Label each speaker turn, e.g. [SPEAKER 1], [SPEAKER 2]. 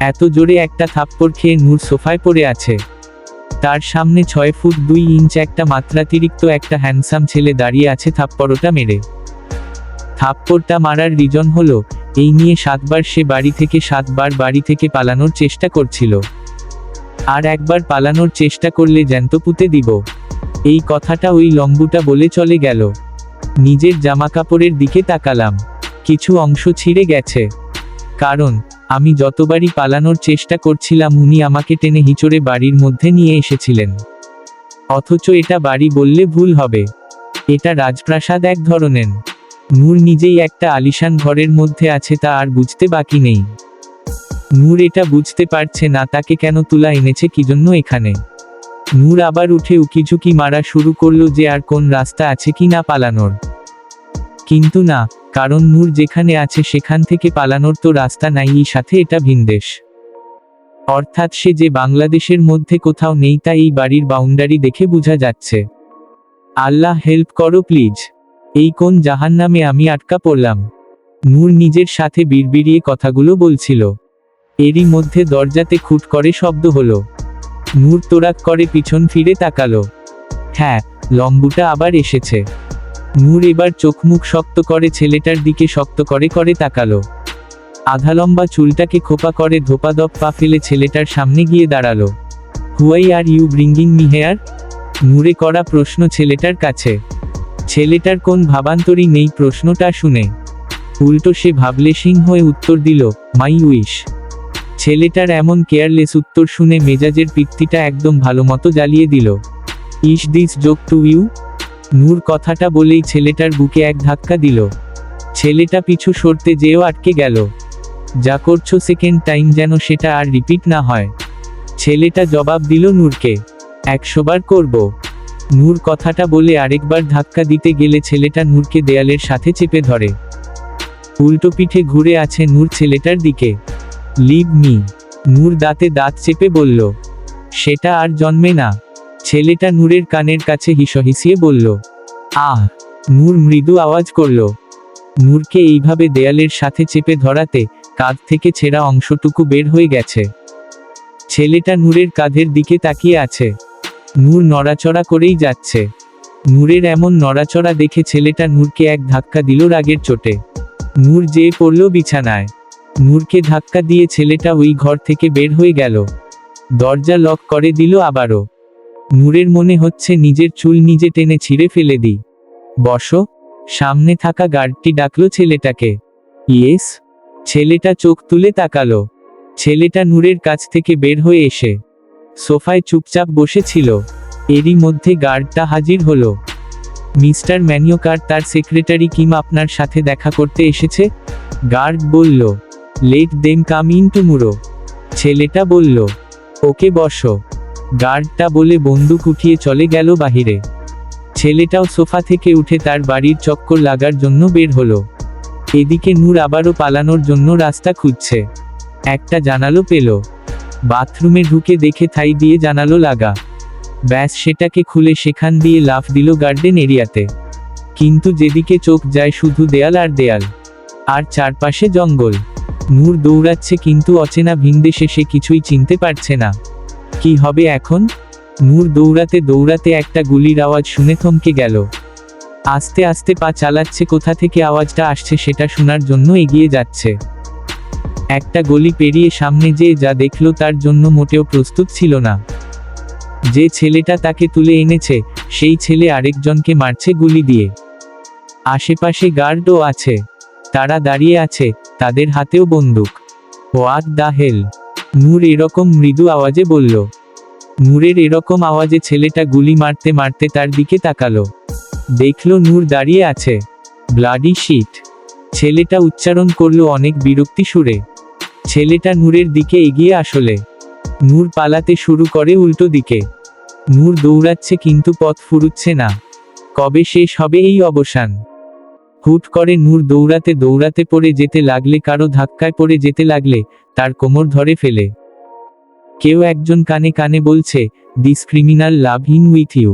[SPEAKER 1] এত জোরে একটা থাপ্পড় খেয়ে নূর সোফায় পড়ে আছে। তার সামনে ছয় ফুট দুই ইঞ্চ একটা মাত্রাতিরিক্ত একটা হ্যান্ডসাম ছেলে দাঁড়িয়ে আছে থাপ্পড়টা মেরে। থাপ্পড়টা মারার রিজন হলো, এই নিয়ে সাতবার সে বাড়ি থেকে সাতবার বাড়ি থেকে পালানোর চেষ্টা করছিল। আর একবার পালানোর চেষ্টা করলে জ্যান্ত পুঁতে দিব। এই কথাটা ওই লম্বুটা বলে চলে গেল। নিজের জামাকাপড়ের দিকে তাকালাম। কিছু অংশ ছিঁড়ে গেছে। কারণ আমি যতবারই পালানোর চেষ্টা করছিলাম, উনি আমাকে টেনে হিচড়ে বাড়ির মধ্যে নিয়ে এসেছিলেন। অথচ এটা বাড়ি বললে ভুল হবে। এটা রাজপ্রাসাদ এক ধরনের। নূর নিজেই একটা আলিশান ঘরের মধ্যে আছে, তা আর বুঝতে বাকি নেই। নূর এটা বুঝতে পারছে না, তাকে কেন তুলা এনেছে কি জন্য এখানে? নূর আবার উঠে উকিঝুঁকি মারা শুরু করল যে আর কোন রাস্তা আছে কি না পালানোর। কিন্তু না কারণ নূর যেখানে আছে সেখান থেকে পালানোর তো রাস্তা নাই, এই সাথে এটা ভিনদেশ অর্থাৎ সে যে বাংলাদেশের মধ্যে কোথাও নেই, তা এই বাড়ির বাউন্ডারি দেখে বোঝা যাচ্ছে। আল্লাহ হেল্প করো প্লিজ এই কোন জাহান্নামে আমি আটকা পড়লাম। নূর নিজের সাথে বিড়বিড়িয়ে কথাগুলো বলছিল। এরই মধ্যে দরজাতে খুট করে শব্দ হলো। নূর তোরাক করে পিছন ফিরে তাকালো। হ্যাঁ লম্বুটা আবার এসেছে। নূর এবার চোখ মুখ শক্ত করে ছেলেটার দিকে শক্ত করে করে তাকালো। আধা লম্বা চুলটাকে খোপা করে ধোপাদপ পা ফেলে ছেলেটার সামনে গিয়ে দাঁড়াল। Why are you bringing me here নূরে করা প্রশ্ন ছেলেটার কাছে। ছেলেটার কোন ভাবান্তরই নেই প্রশ্নটা শুনে। উল্টো সে ভাবলে সিং হয়ে উত্তর দিল মাই উইশ ছেলেটার এমন কেয়ারলেস উত্তর শুনে মেজাজের পিত্তিটা একদম ভালো মতো জ্বালিয়ে দিল। Is this joke to you Noor কথাটা বলেই ছেলেটার বুকে এক ধাক্কা দিল। ছেলেটা পিছু সরতে যেও আটকে গেল। যা করছ সেকেন্ড টাইম যেন সেটা আর রিপিট না হয়। ছেলেটা জবাব দিল নূরকে একশোবার করব। নূর কথাটা বলে আরেকবার ধাক্কা দিতে গেলে ছেলেটা নূরকে দেয়ালের সাথে চেপে ধরে। উল্টো পিঠে ঘুরে আছে নূর ছেলেটার দিকে। Leave me. নূর দাঁতে দাঁত চেপে বলল, সেটা আর জন্মে না। ছেলেটা নূরের কানের কাছে হিসহিসিয়ে বলল আহ নূর মৃদু আওয়াজ করল। নূরকে এইভাবে দেয়ালের সাথে চেপে ধরাতে কাঁধ থেকে ছেঁড়া অংশটুকু বের হয়ে গেছে। ছেলেটা নূরের কাঁধের দিকে তাকিয়ে আছে। নূর নড়াচড়া করেই যাচ্ছে। নূরের এমন নড়াচড়া দেখে ছেলেটা নূরকে এক ধাক্কা দিল রাগের চোটে। নূর যেয়ে পড়ল বিছানায়। নূরকে ধাক্কা দিয়ে ছেলেটা ওই ঘর থেকে বের হয়ে গেল। দরজা লক করে দিল আবারও। নূরের মনে হচ্ছে নিজের চুল নিজে টেনে ছিঁড়ে ফেলে দিই। বসো, সামনে থাকা গার্ডটি ডাকলো ছেলেটাকে। ইয়েস, ছেলেটা চোখ তুলে তাকালো। ছেলেটা নূরের কাছ থেকে বের হয়ে এসে সোফায় চুপচাপ বসেছিল। এরই মধ্যে গার্ডটা হাজির হলো। মিস্টার ম্যানিওকার তার সেক্রেটারি কিম আপনার সাথে দেখা করতে এসেছে? গার্ড বলল let them come in tomorrow ছেলেটা বলল, ওকে বসো। গার্ডটা বলে বন্দুক উঠিয়ে চলে গেল বাহিরে। ছেলেটাও সোফা থেকে উঠে তার বাড়ির চক্কর লাগার জন্য বের হলো। এদিকে নূর আবারও পালানোর জন্য রাস্তা খুঁজছে। একটা জানালো পেল। বাথরুমে ঢুকে দেখে থাই দিয়ে জানালো লাগা। ব্যাস সেটাকে খুলে সেখান দিয়ে লাফ দিল গার্ডেন এরিয়াতে। কিন্তু যেদিকে চোখ যায় শুধু দেয়াল আর দেয়াল। আর চারপাশে জঙ্গল। নূর দৌড়াচ্ছে কিন্তু অচেনা ভিনদেশে সে কিছুই চিনতে পারছে না। কি হবে এখন? নূর দৌড়াতে দৌড়াতে একটা গুলির আওয়াজ শুনে থমকে গেল। আস্তে আস্তে পা চালাচ্ছে কোথা থেকে আওয়াজটা আসছে সেটা শোনার জন্য এগিয়ে যাচ্ছে। একটা গলি পেরিয়ে সামনে যে যা দেখল তার জন্য মোটেও প্রস্তুত ছিল না। যে ছেলেটা তাকে তুলে এনেছে, সেই ছেলে আরেকজনকে মারছে গুলি দিয়ে। আশেপাশে গার্ডও আছে। তারা দাঁড়িয়ে আছে, তাদের হাতেও বন্দুক। হোয়াট দা হেল? নূর এরকম মৃদু আওয়াজে বলল। নূরের এরকম আওয়াজে ছেলেটা গুলি মারতে মারতে তার দিকে তাকালো। দেখল নূর দাঁড়িয়ে আছে। Bloody shit. ছেলেটা উচ্চারণ করল অনেক বিরক্তি সুরে। ছেলেটা নূরের দিকে এগিয়ে আসলে। নূর পালাতে শুরু করে উল্টো দিকে। নূর দৌড়াচ্ছে কিন্তু পথ ফুরুচ্ছে না। কবে শেষ হবে এই অবসান? হুট করে নূর দৌড়াতে দৌড়াতে পড়ে যেতে লাগলে, কারও ধাক্কায় পড়ে যেতে লাগলে, তার কোমর ধরে ফেলে। কেউ একজন কানে কানে বলছে this criminal love in with you